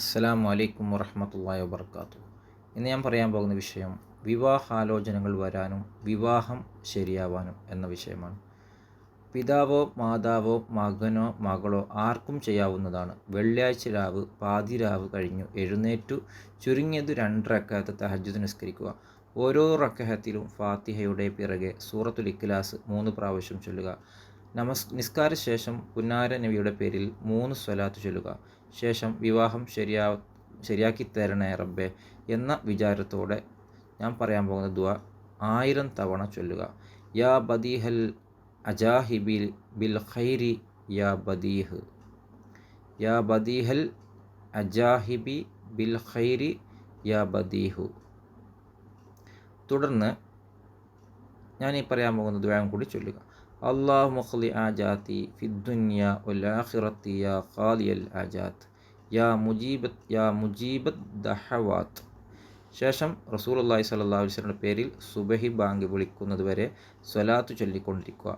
അസ്സലാമു അലൈക്കും വറഹമത്തല്ലാ വബർക്കാത്തു ഇന്ന് ഞാൻ പറയാൻ പോകുന്ന വിഷയം വിവാഹാലോചനകൾ വരാനും വിവാഹം ശരിയാവാനും എന്ന വിഷയമാണ്. പിതാവോ മാതാവോ മകനോ മകളോ ആർക്കും ചെയ്യാവുന്നതാണ്. വെള്ളിയാഴ്ച രാവ് പാതിരാവ് കഴിഞ്ഞു എഴുന്നേറ്റു ചുരുങ്ങിയത് രണ്ട് തഹജ്ജുദ് നിസ്കരിക്കുക. ഓരോ റക്കഹത്തിലും ഫാത്തിഹയുടെ പിറകെ സൂറത്തുൽ ഇഖ്ലാസ് മൂന്ന് പ്രാവശ്യം ചൊല്ലുക. നമസ് നിസ്കാര ശേഷം പുന്നാര നബിയുടെ പേരിൽ മൂന്ന് സ്വലാത്ത് ചൊല്ലുക. ശേഷം വിവാഹം ശരിയാ ശരിയാക്കി തരണേ റബ്ബെ എന്ന വിചാരത്തോടെ ഞാൻ പറയാൻ പോകുന്ന ദുവ ആയിരം തവണ ചൊല്ലുക. യാ ബദീഹൽ അജാഹിബിൽ ബിൽ ഖൈരി യാ ബദീഹ്. യാ ബദീഹൽ അജാഹിബി ബിൽ ഖൈരി യാ ബദീഹു. തുടർന്ന് ഞാൻ ഈ പറയാൻ പോകുന്ന ദ്വയം കൂടി ചൊല്ലുക. അള്ളാഹു മുഖ്ലി ആജാത്തി ഫിദ്ദുന്യ ഉലാഖിറത്തി യാ ഖാലിയൽ ആജാത്ത് യാ മുജീബത്ത് യാ മുജീബത്ത് ദഹവാത്ത് ശേഷം റസൂൽ അള്ളാഹി സല്ലാ വസ്ലമിന്റെ പേരിൽ സുബഹി ബാങ്ക് വിളിക്കുന്നതുവരെ സ്വലാത്ത് ചൊല്ലിക്കൊണ്ടിരിക്കുക.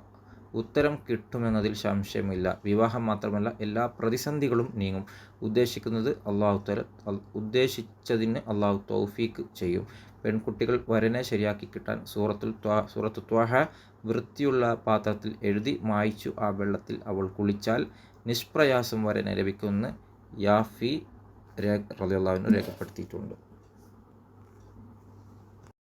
ഉത്തരം കിട്ടുമെന്നതിൽ സംശയമില്ല. വിവാഹം മാത്രമല്ല എല്ലാ പ്രതിസന്ധികളും നീങ്ങും. ഉദ്ദേശിക്കുന്നത് അള്ളാഹു തല ഉദ്ദേശിച്ചതിന് അള്ളാഹു തൗഫീക്ക് ചെയ്യും. പെൺകുട്ടികൾ വരനെ ശരിയാക്കി കിട്ടാൻ സൂറത്തുൽ സൂറത്ത് ത്വാഹ വൃത്തിയുള്ള പാത്രത്തിൽ എഴുതി മായ്ച്ചു ആ വെള്ളത്തിൽ അവൾ കുളിച്ചാൽ നിഷ്പ്രയാസം വരനെ ലഭിക്കുമെന്ന് യാഫി രേഖ റലിയുള്ളവന് രേഖപ്പെടുത്തിയിട്ടുണ്ട്.